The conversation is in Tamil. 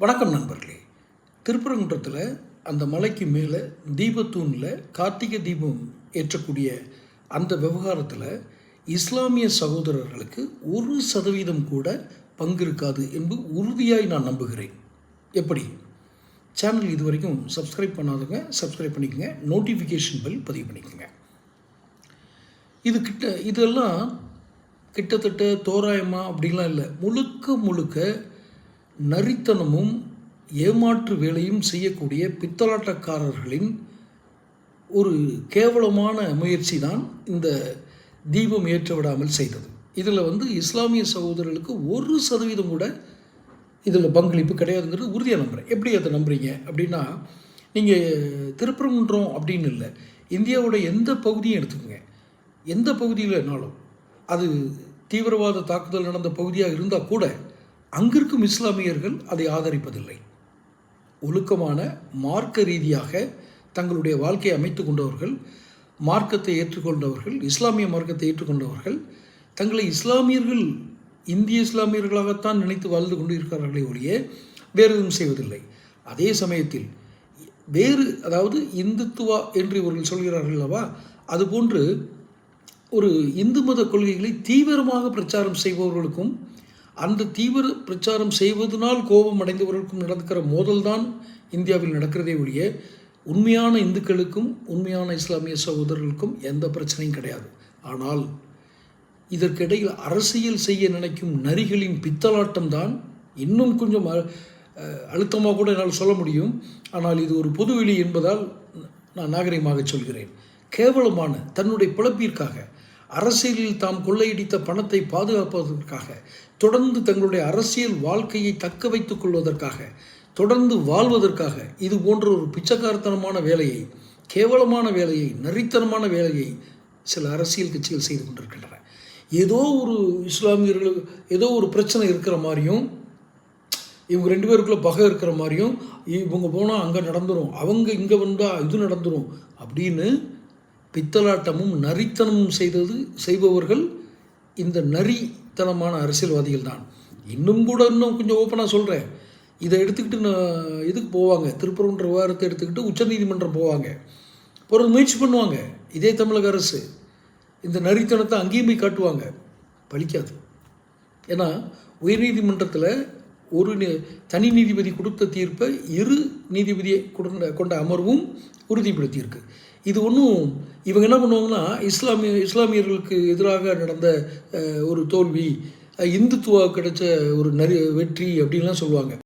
வணக்கம் நண்பர்களே. திருப்பரங்குன்றத்தில் அந்த மலைக்கு மேலே தீபத்தூணில் கார்த்திகை தீபம் ஏற்றக்கூடிய அந்த விவகாரத்தில் இஸ்லாமிய சகோதரர்களுக்கு ஒரு சதவீதம் கூட பங்கு இருக்காது என்பது உறுதியாய் நான் நம்புகிறேன். எப்படி? சேனல் இது வரைக்கும் சப்ஸ்கிரைப் பண்ணாதவங்க சப்ஸ்கிரைப் பண்ணிக்கோங்க. நோட்டிஃபிகேஷன் பெல் பதிவு பண்ணிக்கோங்க. இது கிட்ட இதெல்லாம் கிட்டத்தட்ட தோராயமாக அப்படிலாம் இல்லை. முழுக்க முழுக்க நரித்தனமும் ஏமாற்று வேலையும் செய்யக்கூடிய பித்தலாட்டக்காரர்களின் ஒரு கேவலமான முயற்சி தான் இந்த தீபம் ஏற்ற விடாமல் செய்தது. இதில் வந்து இஸ்லாமிய சகோதரர்களுக்கு ஒரு சதவீதம் கூட இதில் பங்களிப்பு கிடையாதுங்கிறது உறுதியாக நம்புகிறேன் எப்படி அதை நம்புறீங்க? அப்படின்னா நீங்கள் திருப்பரங்குன்றம் அப்படின்னு இல்லை இந்தியாவோட எந்த பகுதியும் எடுத்துக்கோங்க. எந்த பகுதியிலனாலும் அது தீவிரவாத தாக்குதல் நடந்த பகுதியாக இருந்தால் கூட அங்கிருக்கும் இஸ்லாமியர்கள் அதை ஆதரிப்பதில்லை. ஒழுக்கமான மார்க்க ரீதியாக தங்களுடைய வாழ்க்கையை அமைத்து கொண்டவர்கள் மார்க்கத்தை ஏற்றுக்கொண்டவர்கள் இஸ்லாமிய மார்க்கத்தை ஏற்றுக்கொண்டவர்கள் தங்களை இஸ்லாமியர்கள் இந்திய இஸ்லாமியர்களாகத்தான் நினைத்து வாழ்ந்து கொண்டு இருக்கிறார்களே ஒழிய வேறு எதுவும் செய்வதில்லை. அதே சமயத்தில் வேறு அதாவது இந்துத்துவா என்று இவர்கள் சொல்கிறார்கள் அல்லவா அதுபோன்று ஒரு இந்து மத கொள்கைகளை தீவிரமாக பிரச்சாரம் செய்பவர்களுக்கும் அந்த தீவிர பிரச்சாரம் செய்வதனால் கோபம் அடைந்தவர்களுக்கும் நடக்கிற மோதல்தான் இந்தியாவில் நடக்கிறதே ஒழிய உண்மையான இந்துக்களுக்கும் உண்மையான இஸ்லாமிய சகோதரர்களுக்கும் எந்த பிரச்சனையும் கிடையாது. ஆனால் இதற்கிடையில் அரசியல் செய்ய நினைக்கும் நரிகளின் பித்தலாட்டம் தான் இன்னும் கொஞ்சம் அழுத்தமாக கூட என்னால் சொல்ல முடியும். ஆனால் இது ஒரு பொதுவெளி என்பதால் நான் நாகரிகமாக சொல்கிறேன். கேவலமான தன்னுடைய பிழப்பிற்காக அரசியலில் தாம் கொள்ளையடித்த பணத்தை பாதுகாப்பதற்காக தொடர்ந்து தங்களுடைய அரசியல் வாழ்க்கையை தக்க வைத்துக் கொள்வதற்காக தொடர்ந்து வாழ்வதற்காக இது போன்ற ஒரு பிச்சைக்காரத்தனமான வேலையை கேவலமான வேலையை நரித்தனமான வேலையை சில அரசியல் கட்சிகள் செய்து கொண்டிருக்கின்றன. ஏதோ ஒரு இஸ்லாமியர்கள் ஏதோ ஒரு பிரச்சனை இருக்கிற மாதிரியும் இவங்க ரெண்டு பேருக்குள்ளே பகை இருக்கிற மாதிரியும் இவங்க போனால் அங்கே நடந்துடும் அவங்க இங்கே வந்தால் இது நடந்துடும் அப்படின்னு பித்தலாட்டமும் நரித்தனமும் செய்தது செய்பவர்கள் இந்த நரித்தனமான அரசியல்வாதிகள் தான் இன்னும் கூட இன்னும் கொஞ்சம் ஓப்பனாக சொல்கிறேன் இதை எடுத்துக்கிட்டு நான் இதுக்கு போவாங்க? திருப்பரங்குன்ற விவகாரத்தை எடுத்துக்கிட்டு உச்சநீதிமன்றம் போவாங்க. பிறகு முயற்சி பண்ணுவாங்க. இதே தமிழக அரசு. இந்த நரித்தனத்தை அங்கேயும் போய் காட்டுவாங்க. பலிக்காது. ஏன்னா உயர்நீதிமன்றத்தில் ஒரு தனி நீதிபதி கொடுத்த தீர்ப்பை இரு நீதிபதியை கொண்ட கொண்ட அமர்வும் உறுதிப்படுத்தியிருக்கு. இது ஒன்றும் இவங்க என்ன பண்ணுவாங்கன்னா இஸ்லாமிய இஸ்லாமியர்களுக்கு எதிராக நடந்த ஒரு தோல்வி இந்துத்துவா கிடைச்ச ஒரு நரி வெற்றி அப்படின்லாம் சொல்லுவாங்க.